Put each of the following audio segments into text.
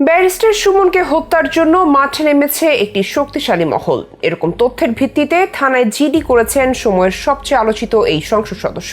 Barrister সুমনকে হত্যার জন্য মাঠে নেমেছে একটি শক্তিশালী মহল। এরকম তথ্যের ভিত্তিতে থানায় জিডি করেছেন সময়ের সবচেয়ে আলোচিত এই সংসদ সদস্য।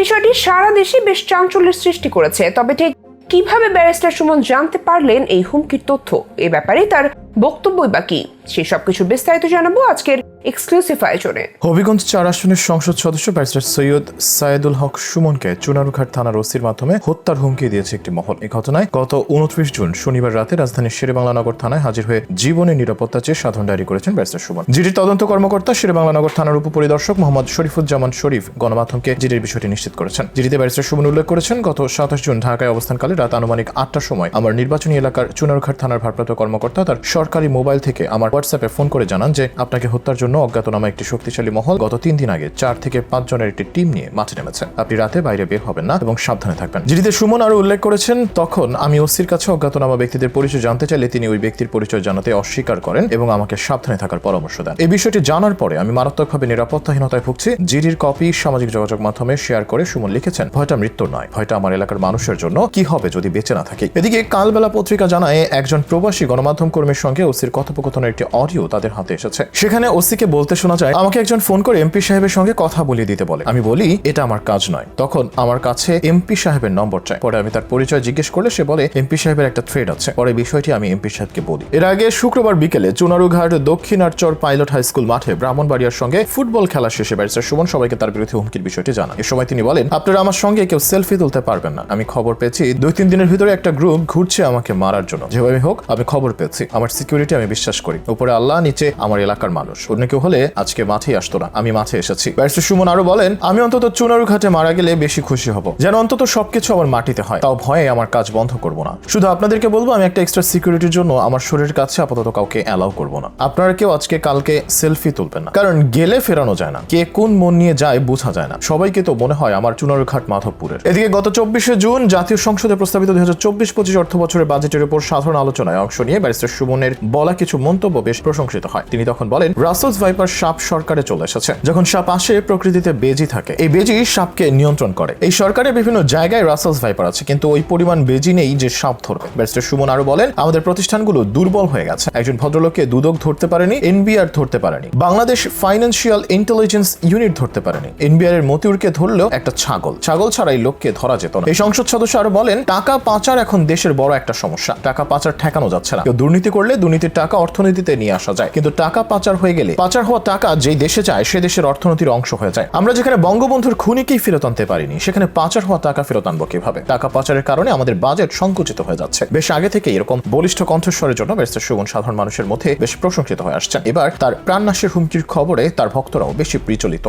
বিষয়টি সারা দেশে বেশ চাঞ্চল্যের সৃষ্টি করেছে, তবে ঠিক কীভাবে ব্যারিস্টার সুমন জানতে পারলেন এই হুমকির তথ্য? এ ব্যাপারে তার বক্তব্যই বাকি সেই সবকিছু বিস্তারিত জানাব আজকের এক্সক্লুসিভ আয়োজনে। হবিগঞ্জ চার আসনের সংসদ সদস্য ব্যারিস্টার সৈয়দ সায়েদুল হক সুমনকে চুনারুঘাট থানার ওসির মাধ্যমে হত্যার হুমকি দিয়েছে একটি মহল। এই ঘটনায় গত উনত্রিশ জুন শনিবার রাতে রাজধানীর শেরেবাংলানগর থানায় হাজির হয়ে জীবনের নিরাপত্তা চেয়ে সাধারণ ডায়েরি করেছেন ব্যারিস্টার সুমন। জিডির তদন্ত কর্মকর্তা শেরেবাংলানগর থানার উপপরিদর্শক মোহাম্মদ শরীফুজ্জামান শরীফ গণমাধ্যমকে জিডির বিষয়টি নিশ্চিত করেছেন। জিডিতে ব্যারিস্টার সুমন উল্লেখ করেছেন, গত সাতাশ জুন ঢাকায় অবস্থানকালে রাত আনুমানিক আটটার সময় আমার নির্বাচনী এলাকার চুনারুঘাট থানার ভারপ্রাপ্ত কর্মকর্তা তার সরকারি মোবাইল থেকে আমার হোয়াটসঅ্যাপে ফোন করে জানান যে, আপনাকে হত্যার জন্য অজ্ঞাতনামা একটি শক্তিশালী মহল গত তিন দিন আগে চার থেকে পাঁচ জনের একটি টিম নিয়ে মাঠে নেমেছে আপনি রাতে বাইরে বের হবেন না এবং সাবধানে থাকবেন। জিডিতে সুমন আরও উল্লেখ করেছেন, তখন আমি ওসির কাছে অজ্ঞাতনামা ব্যক্তিদের পরিচয় জানতে চাইলে তিনি ওই ব্যক্তির পরিচয় জানাতে অস্বীকার করেন এবং আমাকে সাবধানে থাকার পরামর্শ দেন। এই বিষয়টি জানার পরে আমি মারাত্মকভাবে নিরাপত্তাহীনতায় ভুগছি। জিডির কপি সামাজিক যোগাযোগ মাধ্যমে শেয়ার করে সুমন লিখেছেন, ভয়টা মৃত্যুর নয়, ভয়টা আমার এলাকার মানুষের জন্য। কি হবে যদি বেঁচে না থাকি? এদিকে কালবেলা পত্রিকা জানায়, একজন প্রবাসী গণমাধ্যম কর্মীর সঙ্গে ওসির কথোপকথনের একটি অডিও তাদের হাতে এসেছে। সেখানে ওসিকে বলতে শোনা যায়, আমাকে একজন ফোন করে এমপি সাহেবের সঙ্গে কথা বলিয়ে দিতে বলে। আমি বলি, এটা আমার কাজ নয়। তখন আমার কাছে এমপি সাহেবের নম্বর চাই। পরে আমি তার পরিচয় জিজ্ঞেস করলে সে বলে, এমপি সাহেবের একটা থ্রেড আছে। পরে বিষয়টি আমি এমপি সাহেবকে বলি। এর আগে শুক্রবার বিকেলে Chunarughat Dakshinarchar pilot high school মাঠে ব্রাহ্মণবাড়িয়ার সঙ্গে ফুটবল খেলা শেষে ব্যারিস্টার সুমন সবাইকে তার বিরুদ্ধে হুমকির বিষয়টি জানান। এ সময় তিনি বলেন, আপনারা আমার সঙ্গে কেউ সেলফি তুলতে পারবেন না। আমি খবর পেয়েছি, দুই তিন দিনের ভিতরে একটা গ্রুপ ঘুরছে আমাকে মারার জন্য। যেভাবে হোক, আমি খবর পেয়েছি। আমার সিকিউরিটি আমি বিশ্বাস করি। উপরে আল্লাহ, নিচে আমার এলাকার মানুষ। অন্য কেউ হলে আজকে মাঠেই আসতো না। আমি মাঠে এসেছি। ব্যারিস্টার সুমন আরও বলেন, আমি অন্তত চুনারু ঘাটে মারা গেলে বেশি খুশি হব। যেন অন্তত সবকিছু আমার মাটিতে হয়। তাও ভয়ে আমার কাজ বন্ধ করব না। শুধু আপনাদেরকে বলব, আমি একটা এক্সট্রা সিকিউরিটির জন্য আমার শরীরের কাছে আপাতত কাউকে অ্যালাউ করব না। আপনারা কেউ আজকে কালকে সেলফি তুলবেন না। কারণ গেলে ফেরানো যায় না। কে কোন মন নিয়ে যায় বোঝা যায় না। সবাইকে তো মনে হয় আমার চুনারু ঘাট মাধবপুরের। এদিকে গত চব্বিশে জুন জাতীয় সংসদে প্রস্তাবিত দুই হাজার চব্বিশ পঁচিশ অর্থ বছরের বাজেটের উপর সাধারণ আলোচনায় অংশ নিয়ে ব্যারিস্টার সুমনের বলা কিছু মন্তব্য বেশ প্রশংসিত হয়। তিনি তখন বলেন রাসেলস ভাইপার সাপ সরকারে চলে এসেছে। যখন সাপ আসে, প্রকৃতিতে বেজি থাকে। এই বেজি সাপকে নিয়ন্ত্রণ করে। এই সরকারের বিভিন্ন জায়গায় রাসেলস ভাইপার আছে, কিন্তু ওই পরিমাণ বেজি নেই যে সাপ ধরবে। ব্যারিস্টার সুমন আরও বলেন, আমাদের প্রতিষ্ঠানগুলো দুর্বল হয়ে গেছে। একজন ভদ্রলোককে দুদক ধরতে পারেনি এনবিআর ধরতে পারেনি। বাংলাদেশ ফাইন্যান্সিয়াল ইন্টেলিজেন্স ইউনিট ধরতে পারেনি। এনবিআর এর মতিউরকে ধরলেও একটা ছাগল। ছাগল ছাড়া এই লোককে ধরা যেত না। এই সংসদ সদস্য আরও বলেন, টাকা পাচার এখন দেশের বড় একটা সমস্যা। টাকা পাচার ঠেকানো যাচ্ছে না। কেউ দুর্নীতি করলে দুর্নীতির টাকা অর্থনীতিতে নিয়ে আসা যায়। কিন্তু টাকা পাচার হয়ে গেলে পাচার হওয়া টাকা যেই দেশে যায়, সে দেশের অর্থনীতির অংশ হয়ে যায়। আমরা যেখানে বঙ্গবন্ধুর খুনিকেই ফেরত আনতে পারিনি, সেখানে পাচার হওয়া টাকা ফেরত আনব কীভাবে? টাকা পাচারের কারণে আমাদের বাজেট সংকুচিত হয়ে যাচ্ছে। বেশ আগে থেকে এরকম বলিষ্ঠ কণ্ঠস্বরের জন্য ব্যারিস্টার সুমন সাধারণ মানুষের মধ্যে বেশ প্রশংসিত হয়ে আসছেন। এবার তার প্রাণনাশের হুমকির খবরে তার ভক্তরাও বেশি প্রচলিত।